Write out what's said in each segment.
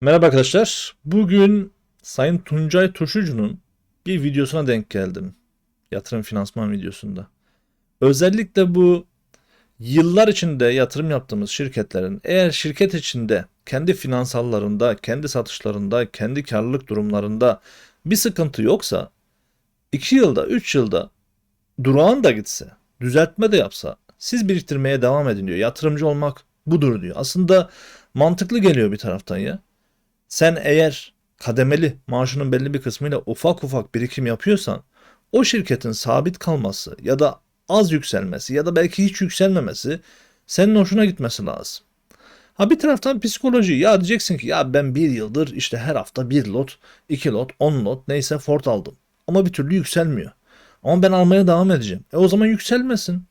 Merhaba arkadaşlar. Bugün Sayın Tuncay Turşucu'nun bir videosuna denk geldim. Yatırım finansman videosunda. Özellikle bu yıllar içinde yatırım yaptığımız şirketlerin eğer şirket içinde kendi finansallarında, kendi satışlarında, kendi karlılık durumlarında bir sıkıntı yoksa 2 yılda, 3 yılda durağan da gitse, düzeltme de yapsa siz biriktirmeye devam edin diyor. Yatırımcı olmak budur diyor. Aslında mantıklı geliyor bir taraftan ya. Sen eğer kademeli maaşının belli bir kısmıyla ufak ufak birikim yapıyorsan o şirketin sabit kalması ya da az yükselmesi ya da belki hiç yükselmemesi senin hoşuna gitmesi lazım. Ha bir taraftan psikoloji ya diyeceksin ki ya ben bir yıldır işte her hafta bir lot, iki lot, on lot neyse Ford aldım. Ama bir türlü yükselmiyor. Ama ben almaya devam edeceğim. E o zaman yükselmesin.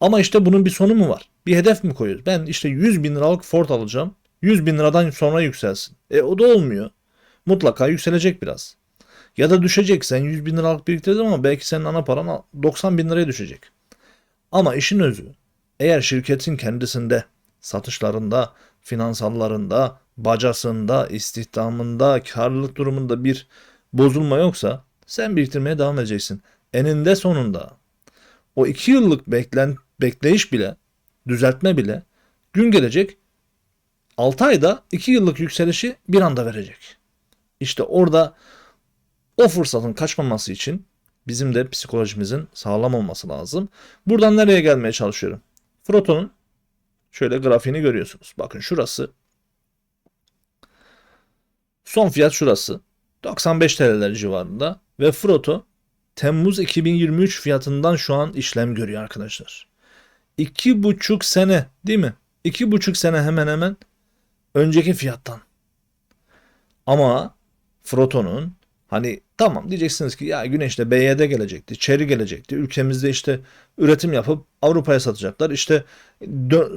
Ama işte bunun bir sonu mu var? Bir hedef mi koyuyoruz? Ben işte 100 bin liralık Ford alacağım. 100 bin liradan sonra yükselsin. E o da olmuyor. Mutlaka yükselecek biraz. Ya da düşecek. Sen 100 bin liralık biriktirdin ama belki senin ana paran 90 bin liraya düşecek. Ama işin özü eğer şirketin kendisinde, satışlarında, finansallarında, bacasında, istihdamında, karlılık durumunda bir bozulma yoksa sen biriktirmeye devam edeceksin. Eninde sonunda o iki yıllık beklen, bekleyiş bile, düzeltme bile gün gelecek 6 ayda 2 yıllık yükselişi bir anda verecek. İşte orada o fırsatın kaçmaması için bizim de psikolojimizin sağlam olması lazım. Buradan nereye gelmeye çalışıyorum? Froton'un şöyle grafiğini görüyorsunuz. Bakın şurası. Son fiyat şurası. 95 TL'ler civarında ve Froto Temmuz 2023 fiyatından şu an işlem görüyor arkadaşlar. 2,5 sene değil mi? 2,5 sene hemen hemen önceki fiyattan. Ama Froton'un hani tamam diyeceksiniz ki ya güneşte BYD gelecekti, Chery gelecekti. Ülkemizde işte üretim yapıp Avrupa'ya satacaklar. İşte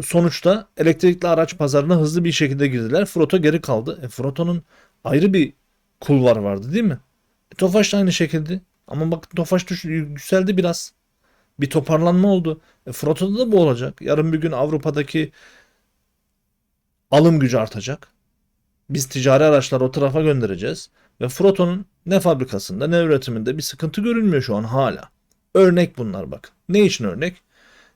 sonuçta elektrikli araç pazarına hızlı bir şekilde girdiler. Froto geri kaldı. E, Froto'nun ayrı bir kulvar vardı değil mi? E, Tofaş da aynı şekilde. Ama bak Tofaş düş- yükseldi biraz. Bir toparlanma oldu. E, Froto'da da bu olacak. Yarın bir gün Avrupa'daki alım gücü artacak. Biz ticari araçlar o tarafa göndereceğiz. Ve Froton'un ne fabrikasında ne üretiminde bir sıkıntı görülmüyor şu an hala. Örnek bunlar bak. Ne için örnek?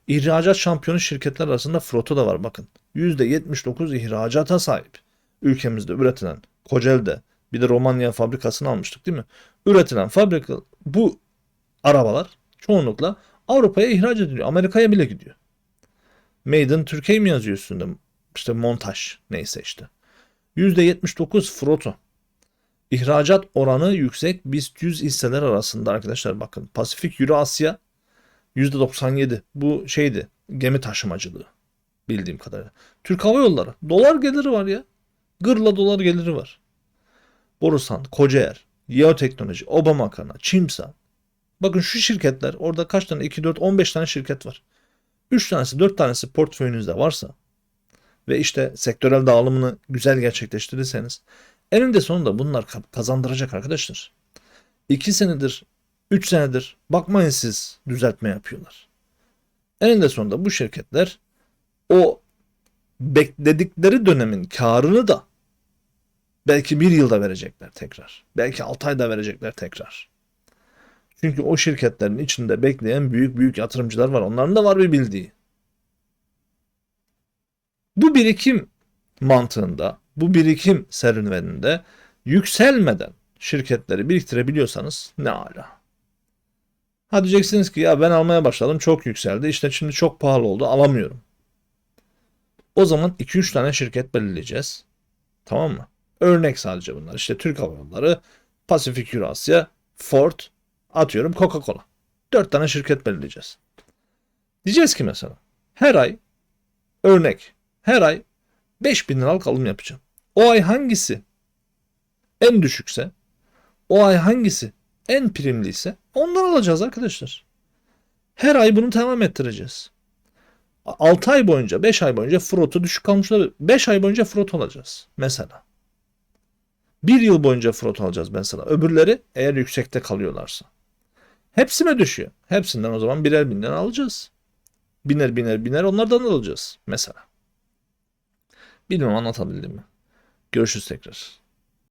İhracat şampiyonu şirketler arasında Froto da var bakın. %79 ihracata sahip. Ülkemizde üretilen Kocaeli'de bir de Romanya fabrikasını almıştık değil mi? Üretilen fabrika bu arabalar çoğunlukla Avrupa'ya ihraç ediliyor. Amerika'ya bile gidiyor. Made in Türkiye mi yazıyor üstünde? işte montaj neyse işte. %79 Froto. İhracat oranı yüksek BIST 100 hisseler arasında arkadaşlar bakın. Pasifik Euro Asya %97. Bu şeydi gemi taşımacılığı bildiğim kadarıyla. Türk Hava Yolları dolar geliri var ya. Gırla dolar geliri var. Borusan, Kocaer, Yeoteknoloji, Oba Makarna, Çimsa. Bakın şu şirketler orada kaç tane 2 4 15 tane şirket var. 3 tanesi 4 tanesi portföyünüzde varsa ve işte sektörel dağılımını güzel gerçekleştirirseniz eninde sonunda bunlar kazandıracak arkadaşlar. 2 senedir, 3 senedir bakmayın siz düzeltme yapıyorlar. Eninde sonunda bu şirketler o bekledikleri dönemin karını da belki bir yılda verecekler tekrar. Belki 6 ayda verecekler tekrar. Çünkü o şirketlerin içinde bekleyen büyük büyük yatırımcılar var. Onların da var bir bildiği. Bu birikim mantığında, bu birikim serüveninde yükselmeden şirketleri biriktirebiliyorsanız ne ala. Ha diyeceksiniz ki ya ben almaya başladım çok yükseldi işte şimdi çok pahalı oldu alamıyorum. O zaman 2-3 tane şirket belirleyeceğiz. Tamam mı? Örnek sadece bunlar. İşte Türk Hava Yolları, Pasifik Eurasya, Ford, atıyorum Coca-Cola. 4 tane şirket belirleyeceğiz. Diyeceğiz ki mesela her ay örnek her ay 5000 liralık alım yapacağım. O ay hangisi en düşükse, o ay hangisi en primliyse ondan alacağız arkadaşlar. Her ay bunu devam ettireceğiz. 6 ay boyunca, 5 ay boyunca frotu düşük kalmış olabilir. 5 ay boyunca frot alacağız mesela. 1 yıl boyunca frot alacağız mesela. Öbürleri eğer yüksekte kalıyorlarsa. Hepsine düşüyor. Hepsinden o zaman birer binden alacağız. Biner biner biner onlardan alacağız mesela. Bilmem anlatabildim mi? Görüşürüz tekrar.